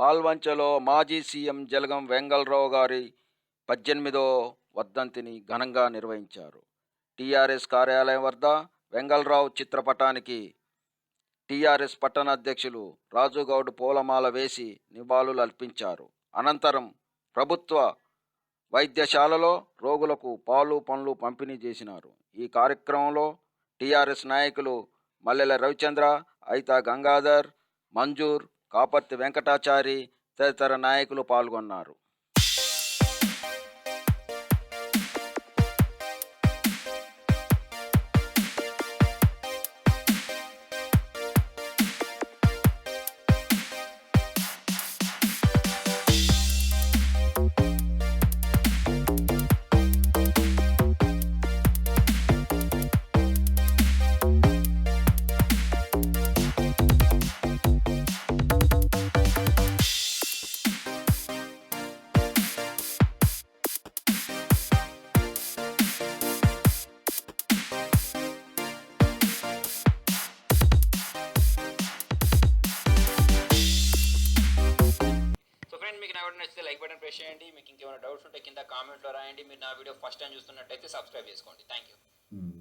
పాల్వంచలో మాజీ సీఎం జలగం వెంగళరావు గారి పద్దెనిమిదో వర్ధంతిని ఘనంగా నిర్వహించారు. టీఆర్ఎస్ కార్యాలయం వద్ద వెంగళరావు చిత్రపటానికి టీఆర్ఎస్ పట్టణ అధ్యక్షులు రాజుగౌడ్ పూలమాల వేసి నివాళులు అర్పించారు. అనంతరం ప్రభుత్వ వైద్యశాలలో రోగులకు పాలు పండ్లు పంపిణీ చేసినారు. ఈ కార్యక్రమంలో టీఆర్ఎస్ నాయకులు మల్లెల రవిచంద్ర అయితా గంగాధర్ మంజూర్ కాపర్తి వెంకటాచారి తదితర నాయకులు పాల్గొన్నారు. మీకు నా వీడియో నచ్చితే లైక్ బటన్ ప్రెస్ చేయండి. మీకు ఇంకేమైనా డౌట్స్ ఉంటే కింద కామెంట్లో రాయండి. మీరు నా వీడియో ఫస్ట్ టైం చూస్తున్నట్టయితే సబ్స్క్రైబ్ చేసుకోండి. Thank you